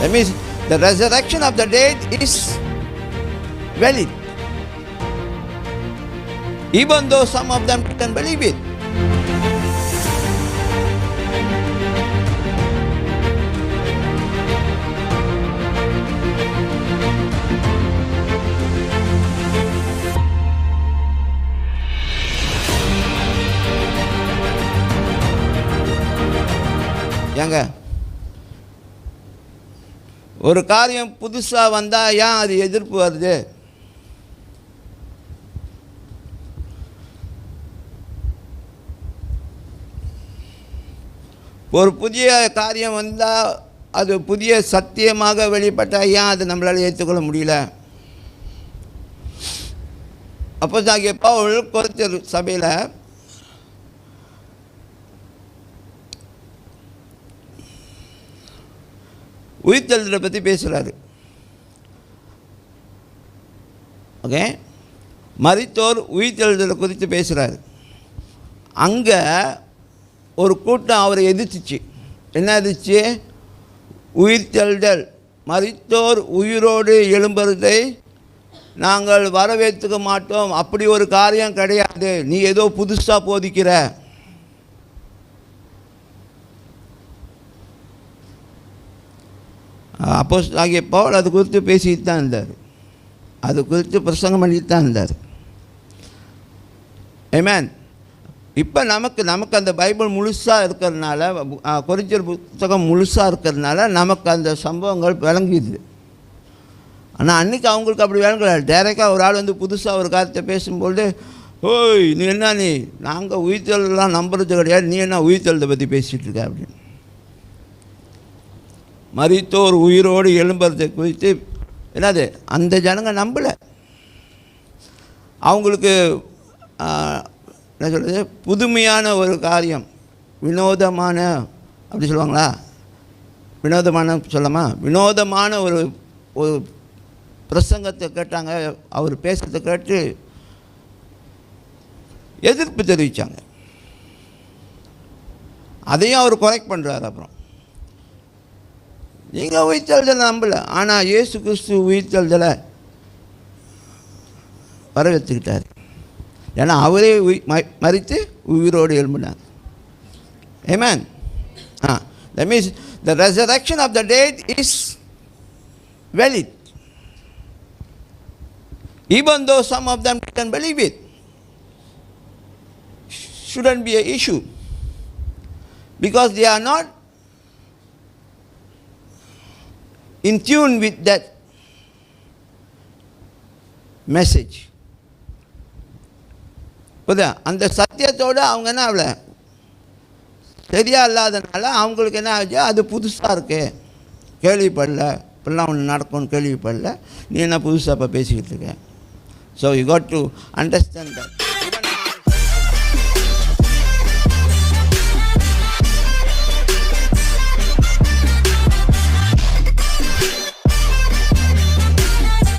That means the resurrection of the dead is valid. Even though some of them can believe it. ஏங்க ஒரு காரியம் புதுசாக வந்தால் ஏன் அது எதிர்ப்பு வருது? ஒரு புதிய காரியம் வந்தால் அது புதிய சத்தியமாக வெளிப்பட்டால் ஏன் அது நம்மளால் ஏற்றுக்கொள்ள முடியல? அப்போ சாகிய பவுல் கொரிந்தியர் சபையில் உயிர் தழுதலை பற்றி பேசுகிறாரு ஓகே மறித்தோர் உயிர் தழுதலை குறித்து பேசுகிறாரு அங்கே ஒரு கூட்டம் அவரை எதிர்த்துச்சு. என்ன எதிர்த்து உயிர்த்தெழுதல். மறித்தோர் உயிரோடு எழும்புறதை நாங்கள் வரவேற்றுக்க மாட்டோம். அப்படி ஒரு காரியம் கிடையாது. நீ ஏதோ புதுசாக போதிக்கிற. அப்போ ஆகிய பவுல் அது குறித்து பேசிட்டு தான் இருந்தார். அது குறித்து பிரசங்கம் பண்ணிட்டு தான் இருந்தார். ஏமேன் இப்போ நமக்கு நமக்கு அந்த பைபிள் முழுசாக இருக்கிறதுனால குறிச்சர் புத்தகம் முழுசாக இருக்கிறதுனால நமக்கு அந்த சம்பவங்கள் விளங்குது. ஆனால் அன்றைக்கி அவங்களுக்கு அப்படி விளங்கல. டேரெக்டாக ஒரு ஆள் வந்து புதுசாக ஒரு காரியத்தை பேசும்பொழுது ஓய் நீ என்ன நீ? நாங்கள் உயிர்த்தெல்லாம் நம்புறது கிடையாது. நீ என்ன உயிர்த்தெழுதை பற்றி பேசிகிட்டு இருக்க? அப்படின்னு. மறித்தோர் உயிரோடு எழும்புறதை குறித்து என்னது அந்த ஜனங்க நம்பலை. அவங்களுக்கு என்ன சொல்கிறது புதுமையான ஒரு காரியம் வினோதமான அப்படி சொல்லுவாங்களா? வினோதமான சொல்லமா வினோதமான ஒரு ஒரு பிரசங்கத்தை கேட்டாங்க அவர் பேசுகிறத கேட்டு எதிர்ப்பு தெரிவித்தாங்க அதையும் அவர் கொரெக்ட் பண்ணுறாரு அப்புறம். நீங்கள் உயிர்த்தெழுதலை நம்பலை ஆனால் இயேசு கிறிஸ்து உயிர்த்தெழுதலை வரவேற்றுக்கிட்டார் ஏன்னா அவரே உயி ம- மரித்து உயிரோடு எழும்பினார் amen ah that means the resurrection of the dead is valid even though some of them can believe it shouldn't be an issue because they are not in tune with that message. புரியுதா? அந்த சத்தியத்தோடு அவங்க என்ன ஆகல? சரியாக இல்லாதனால அவங்களுக்கு என்ன ஆச்சு? அது புதுசாக இருக்கு. கேள்விப்படல. இப்படிலாம் ஒன்று நடக்கும்னு கேள்விப்படல. நீ என்ன புதுசாக இப்போ பேசிக்கிட்டு இருக்க? So you got to understand that